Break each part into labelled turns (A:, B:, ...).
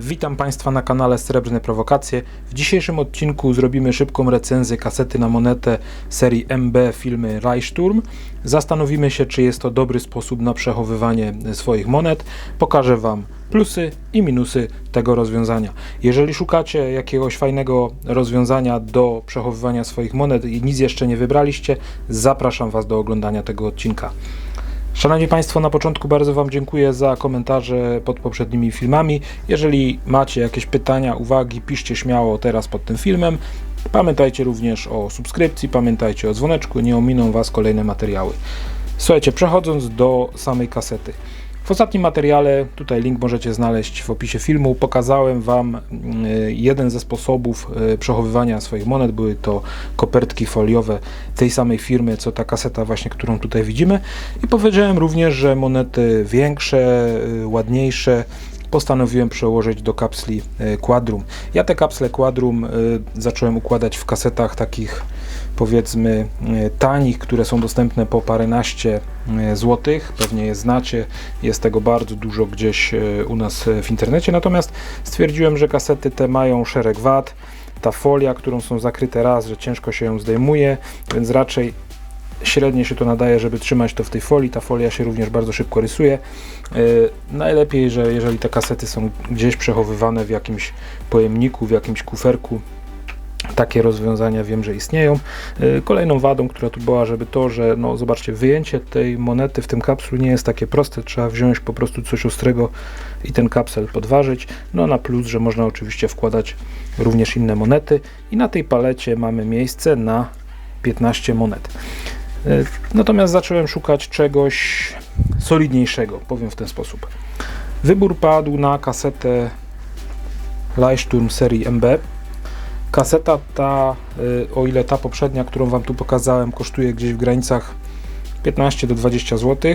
A: Witam Państwa na kanale Srebrne Prowokacje. W dzisiejszym odcinku zrobimy szybką recenzję kasety na monetę serii MB filmy Reichsturm. Zastanowimy się, czy jest to dobry sposób na przechowywanie swoich monet. Pokażę Wam plusy i minusy tego rozwiązania. Jeżeli szukacie jakiegoś fajnego rozwiązania do przechowywania swoich monet i nic jeszcze nie wybraliście, zapraszam Was do oglądania tego odcinka. Szanowni Państwo, na początku bardzo Wam dziękuję za komentarze pod poprzednimi filmami. Jeżeli macie jakieś pytania, uwagi, piszcie śmiało teraz pod tym filmem. Pamiętajcie również o subskrypcji, pamiętajcie o dzwoneczku, nie ominą Was kolejne materiały. Słuchajcie, przechodząc do samej kasety. W ostatnim materiale, tutaj link możecie znaleźć w opisie filmu, pokazałem Wam y, jeden ze sposobów y, przechowywania swoich monet. Były to kopertki foliowe tej samej firmy, co ta kaseta właśnie, którą tutaj widzimy. I powiedziałem również, że monety większe, y, ładniejsze, postanowiłem przełożyć do kapsli Quadrum. Ja te kapsle Quadrum zacząłem układać w kasetach takich powiedzmy e, tanich, które są dostępne po paręnaście e, złotych. Pewnie je znacie, jest tego bardzo dużo gdzieś e, u nas w internecie. Natomiast stwierdziłem, że kasety te mają szereg wad. Ta folia, którą są zakryte raz, że ciężko się ją zdejmuje, więc raczej średnio się to nadaje, żeby trzymać to w tej folii. Ta folia się również bardzo szybko rysuje. najlepiej, że jeżeli te kasety są gdzieś przechowywane w jakimś pojemniku, w jakimś kuferku, takie rozwiązania wiem, że istnieją. Y, kolejną wadą, która tu była, żeby to, że no zobaczcie, wyjęcie tej monety w tym kapslu nie jest takie proste, trzeba wziąć po prostu coś ostrego i ten kapsel podważyć. No na plus, że można oczywiście wkładać również inne monety i na tej palecie mamy miejsce na 15 monet. Y, natomiast zacząłem szukać czegoś solidniejszego, powiem w ten sposób. Wybór padł na kasetę Leichturm serii MB Kaseta ta, y, o ile ta poprzednia, którą Wam tu pokazałem, kosztuje gdzieś w granicach 15 do 20 zł.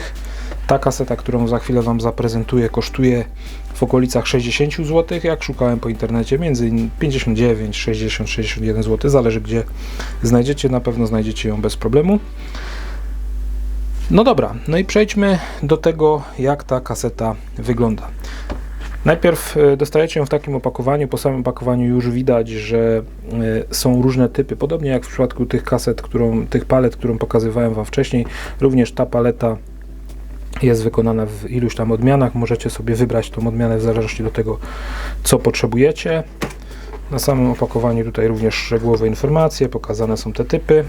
A: Ta kaseta, którą za chwilę Wam zaprezentuję, kosztuje w okolicach 60 zł. Jak szukałem po internecie, między 59, 60, 61 zł, zależy gdzie znajdziecie, na pewno znajdziecie ją bez problemu. No dobra, no i przejdźmy do tego, jak ta kaseta wygląda. Najpierw e, dostajecie ją w takim opakowaniu, po samym opakowaniu już widać, że e, są różne typy, podobnie jak w przypadku tych kaset, którą, tych palet, którą pokazywałem Wam wcześniej, również ta paleta jest wykonana w iluś tam odmianach, możecie sobie wybrać tą odmianę w zależności do tego, co potrzebujecie. Na samym opakowaniu tutaj również szczegółowe informacje, pokazane są te typy.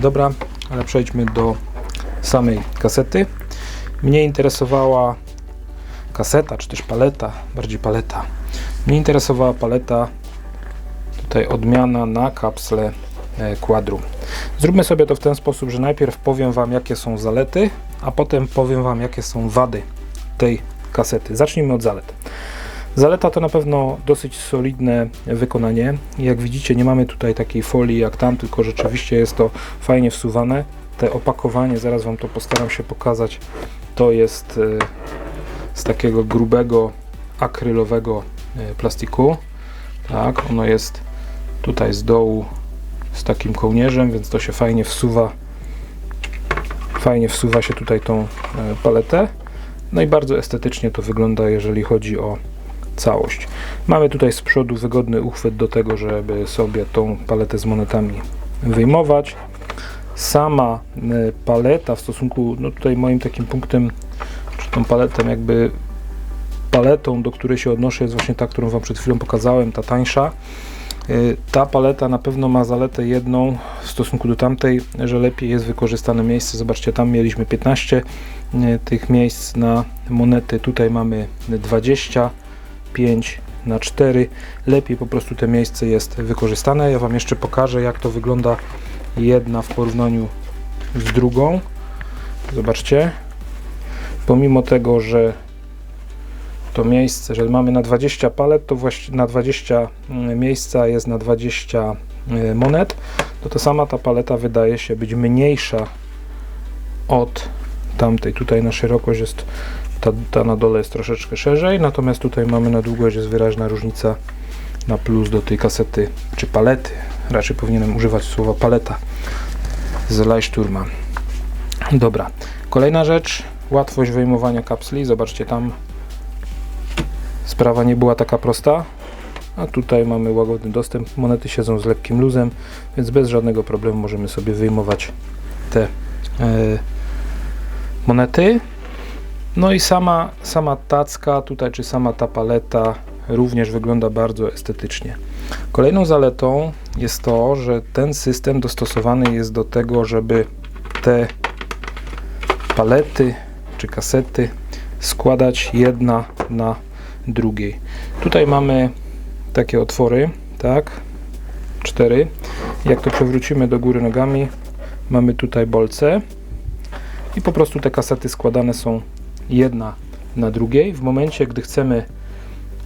A: Dobra, ale przejdźmy do samej kasety. Mnie interesowała kaseta, czy też paleta, bardziej paleta. Mnie interesowała paleta, tutaj odmiana na kapsle Quadrum. Zróbmy sobie to w ten sposób, że najpierw powiem Wam, jakie są zalety, a potem powiem Wam, jakie są wady tej kasety. Zacznijmy od zalet. Zaleta to na pewno dosyć solidne wykonanie. Jak widzicie, nie mamy tutaj takiej folii jak tam, tylko rzeczywiście jest to fajnie wsuwane. Te opakowanie, zaraz Wam to postaram się pokazać, to jest e, z takiego grubego akrylowego e, plastiku. Tak, ono jest tutaj z dołu z takim kołnierzem, więc to się fajnie wsuwa. Fajnie wsuwa się tutaj tą e, paletę. No i bardzo estetycznie to wygląda, jeżeli chodzi o całość. Mamy tutaj z przodu wygodny uchwyt do tego, żeby sobie tą paletę z monetami wyjmować. Sama e, paleta w stosunku, no tutaj moim takim punktem tą paletą jakby paletą, do której się odnoszę jest właśnie ta, którą Wam przed chwilą pokazałem, ta tańsza. Y, ta paleta na pewno ma zaletę jedną w stosunku do tamtej, że lepiej jest wykorzystane miejsce. Zobaczcie, tam mieliśmy 15 y, tych miejsc na monety, tutaj mamy 25 na 4. Lepiej po prostu te miejsce jest wykorzystane. Ja Wam jeszcze pokażę, jak to wygląda jedna w porównaniu z drugą. Zobaczcie, pomimo tego, że to miejsce, że mamy na 20 palet, to właśnie na 20 mm, miejsca jest na 20 y, monet, to ta sama ta paleta wydaje się być mniejsza od tamtej. Tutaj na szerokość jest, ta, ta na dole jest troszeczkę szerzej, natomiast tutaj mamy na długość jest wyraźna różnica na plus do tej kasety, czy palety. Raczej powinienem używać słowa paleta z Leichturma. Dobra, kolejna rzecz, łatwość wyjmowania kapsli. Zobaczcie, tam sprawa nie była taka prosta. A tutaj mamy łagodny dostęp. Monety siedzą z lekkim luzem, więc bez żadnego problemu możemy sobie wyjmować te e, monety. No i sama, sama tacka tutaj, czy sama ta paleta również wygląda bardzo estetycznie. Kolejną zaletą jest to, że ten system dostosowany jest do tego, żeby te palety czy kasety składać jedna na drugiej. Tutaj mamy takie otwory, tak? Cztery. Jak to przewrócimy do góry nogami, mamy tutaj bolce i po prostu te kasety składane są jedna na drugiej. W momencie, gdy chcemy,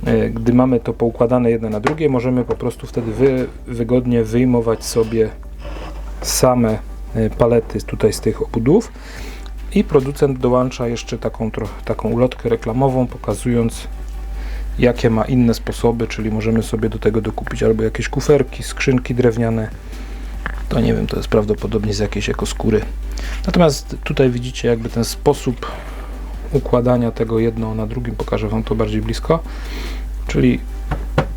A: e, gdy mamy to poukładane jedne na drugie, możemy po prostu wtedy wy, wygodnie wyjmować sobie same e, palety tutaj z tych obudów i producent dołącza jeszcze taką, taką ulotkę reklamową, pokazując jakie ma inne sposoby, czyli możemy sobie do tego dokupić albo jakieś kuferki, skrzynki drewniane. To nie wiem, to jest prawdopodobnie z jakiejś ekoskóry. Natomiast tutaj widzicie jakby ten sposób układania tego jedno na drugim, pokażę Wam to bardziej blisko. Czyli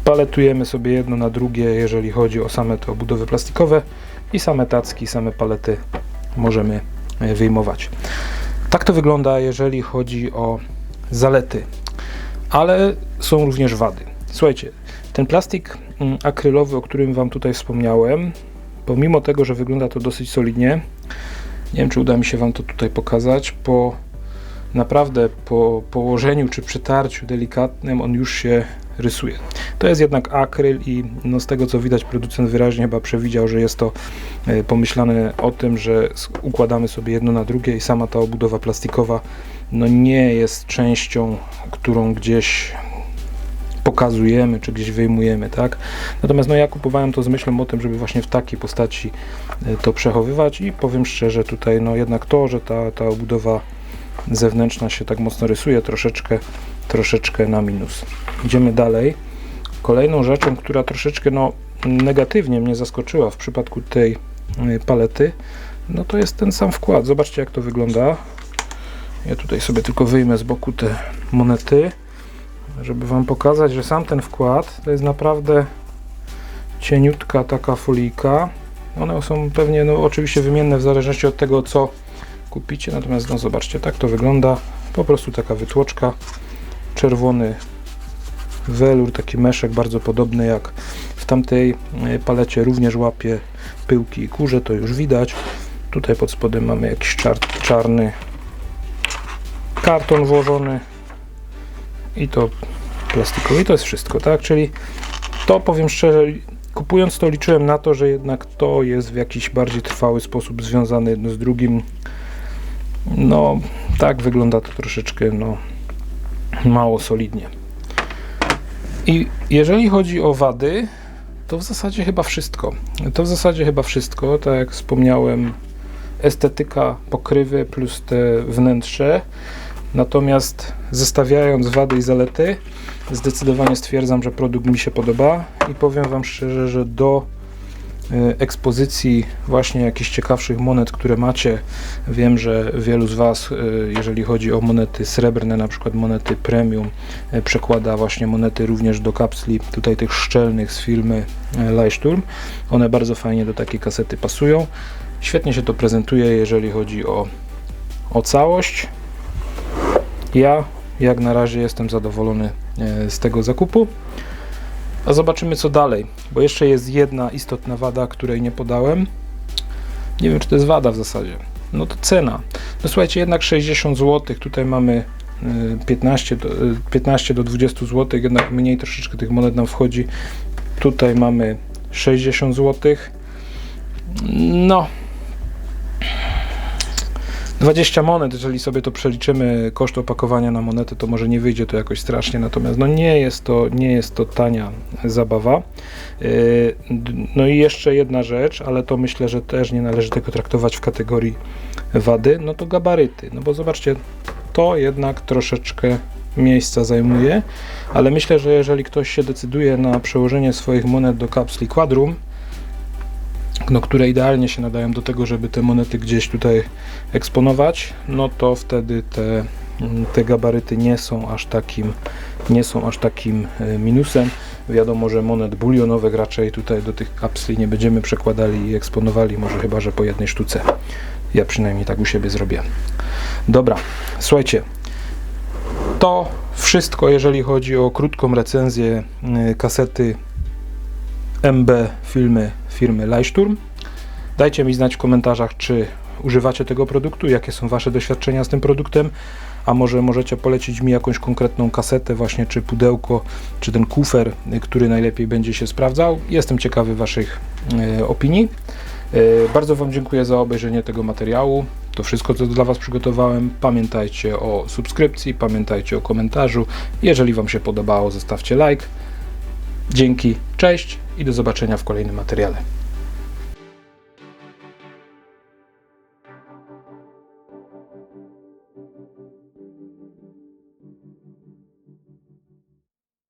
A: paletujemy sobie jedno na drugie, jeżeli chodzi o same te obudowy plastikowe i same tacki, same palety możemy e, wyjmować. Tak to wygląda, jeżeli chodzi o zalety ale są również wady. Słuchajcie, ten plastik mm, akrylowy, o którym Wam tutaj wspomniałem, pomimo tego, że wygląda to dosyć solidnie, nie wiem, czy uda mi się Wam to tutaj pokazać, po naprawdę po położeniu czy przytarciu delikatnym on już się rysuje. To jest jednak akryl i no z tego co widać producent wyraźnie chyba przewidział, że jest to e, pomyślane o tym, że układamy sobie jedno na drugie i sama ta obudowa plastikowa no nie jest częścią, którą gdzieś pokazujemy, czy gdzieś wyjmujemy, tak? Natomiast no ja kupowałem to z myślą o tym, żeby właśnie w takiej postaci e, to przechowywać i powiem szczerze tutaj, no jednak to, że ta, ta obudowa zewnętrzna się tak mocno rysuje, troszeczkę, troszeczkę na minus. Idziemy dalej. Kolejną rzeczą, która troszeczkę no, negatywnie mnie zaskoczyła w przypadku tej e, palety, no to jest ten sam wkład. Zobaczcie jak to wygląda. Ja tutaj sobie tylko wyjmę z boku te monety, żeby Wam pokazać, że sam ten wkład to jest naprawdę cieniutka taka folika. One są pewnie, no oczywiście wymienne w zależności od tego, co kupicie, natomiast no zobaczcie, tak to wygląda. Po prostu taka wytłoczka, czerwony welur, taki meszek bardzo podobny jak w tamtej e, palecie, również łapie pyłki i kurze, to już widać. Tutaj pod spodem mamy jakiś czar czarny karton włożony i to plastikowy i to jest wszystko, tak? Czyli to powiem szczerze, kupując to liczyłem na to, że jednak to jest w jakiś bardziej trwały sposób związane jedno z drugim. No, tak wygląda to troszeczkę no, mało solidnie. I jeżeli chodzi o wady, to w zasadzie chyba wszystko. To w zasadzie chyba wszystko, tak jak wspomniałem, estetyka pokrywy plus te wnętrze. Natomiast zestawiając wady i zalety, zdecydowanie stwierdzam, że produkt mi się podoba i powiem Wam szczerze, że do ekspozycji właśnie jakichś ciekawszych monet, które macie. Wiem, że wielu z Was, y, jeżeli chodzi o monety srebrne, na przykład monety premium, y, przekłada właśnie monety również do kapsli, tutaj tych szczelnych z firmy Leichturm. One bardzo fajnie do takiej kasety pasują. Świetnie się to prezentuje, jeżeli chodzi o, o całość. Ja jak na razie jestem zadowolony z tego zakupu. A zobaczymy co dalej, bo jeszcze jest jedna istotna wada, której nie podałem. Nie wiem, czy to jest wada w zasadzie. No to cena. No słuchajcie, jednak 60 zł. Tutaj mamy 15 e, do, 15 e, do 20 zł, jednak mniej troszeczkę tych monet nam wchodzi. Tutaj mamy 60 zł. No, 20 monet, jeżeli sobie to przeliczymy, koszt opakowania na monety, to może nie wyjdzie to jakoś strasznie, natomiast no nie, jest to, nie jest to tania zabawa. Yy, no i jeszcze jedna rzecz, ale to myślę, że też nie należy tego traktować w kategorii wady, no to gabaryty. No bo zobaczcie, to jednak troszeczkę miejsca zajmuje, ale myślę, że jeżeli ktoś się decyduje na przełożenie swoich monet do kapsli Quadrum, no, które idealnie się nadają do tego, żeby te monety gdzieś tutaj eksponować, no to wtedy te mm, te gabaryty nie są aż takim, nie są aż takim e, minusem. Wiadomo, że monet bulionowych raczej tutaj do tych kapsli nie będziemy przekładali i eksponowali, może chyba, że po jednej sztuce. Ja przynajmniej tak u siebie zrobię. Dobra, słuchajcie, to wszystko, jeżeli chodzi o krótką recenzję y, kasety MB filmy firmy Leichturm. Dajcie mi znać w komentarzach, czy używacie tego produktu, jakie są Wasze doświadczenia z tym produktem, a może możecie polecić mi jakąś konkretną kasetę, właśnie czy pudełko, czy ten kufer, który najlepiej będzie się sprawdzał. Jestem ciekawy Waszych y, opinii. Y, Bardzo Wam dziękuję za obejrzenie tego materiału. To wszystko, co dla Was przygotowałem. Pamiętajcie o subskrypcji, pamiętajcie o komentarzu. Jeżeli Wam się podobało, zostawcie like. Dzięki, cześć i do zobaczenia w kolejnym materiale.